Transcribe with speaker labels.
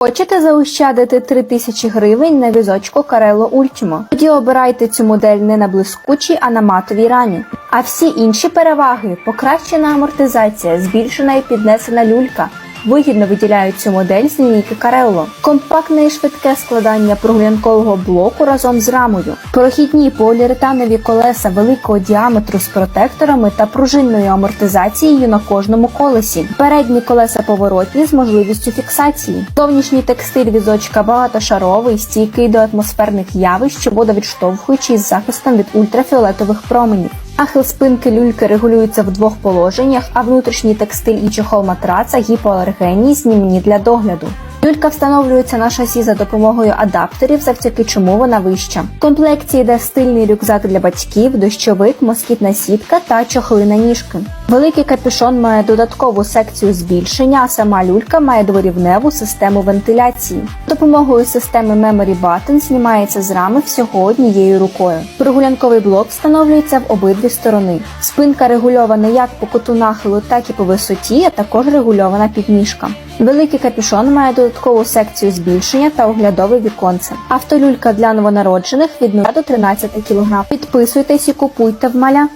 Speaker 1: Хочете заощадити 3000 гривень на візочку Карело Ультімо? Тоді обирайте цю модель не на блискучій, а на матовій рамі. А всі інші переваги покращена амортизація, збільшена і піднесена люлька. Вигідно виділяють цю модель з лінійки Карелло. Компактне і швидке складання прогулянкового блоку разом з рамою. Прохідні поліуретанові колеса великого діаметру з протекторами та пружинною амортизацією на кожному колесі. Передні колеса поворотні з можливістю фіксації. Зовнішній текстиль візочка багатошаровий, стійкий до атмосферних явищ, водовідштовхуючий з захистом від ультрафіолетових променів. Ахил спинки люльки регулюється в двох положеннях, а внутрішній текстиль і чохол матраца гіпоалергенні, знімні для догляду. Люлька встановлюється на шасі за допомогою адаптерів, завдяки чому вона вища. В комплекті йде стильний рюкзак для батьків, дощовик, москітна сітка та чохли на ніжки. Великий капюшон має додаткову секцію збільшення, а сама люлька має дворівневу систему вентиляції. Допомогою системи Memory Button знімається з рами всього однією рукою. Прогулянковий блок встановлюється в обидві сторони. Спинка регульована як по куту нахилу, так і по висоті, а також регульована підніжка. Великий капюшон має додаткову секцію збільшення та оглядове віконце. Автолюлька для новонароджених від 0 до 13 кг. Підписуйтесь і купуйте в маля.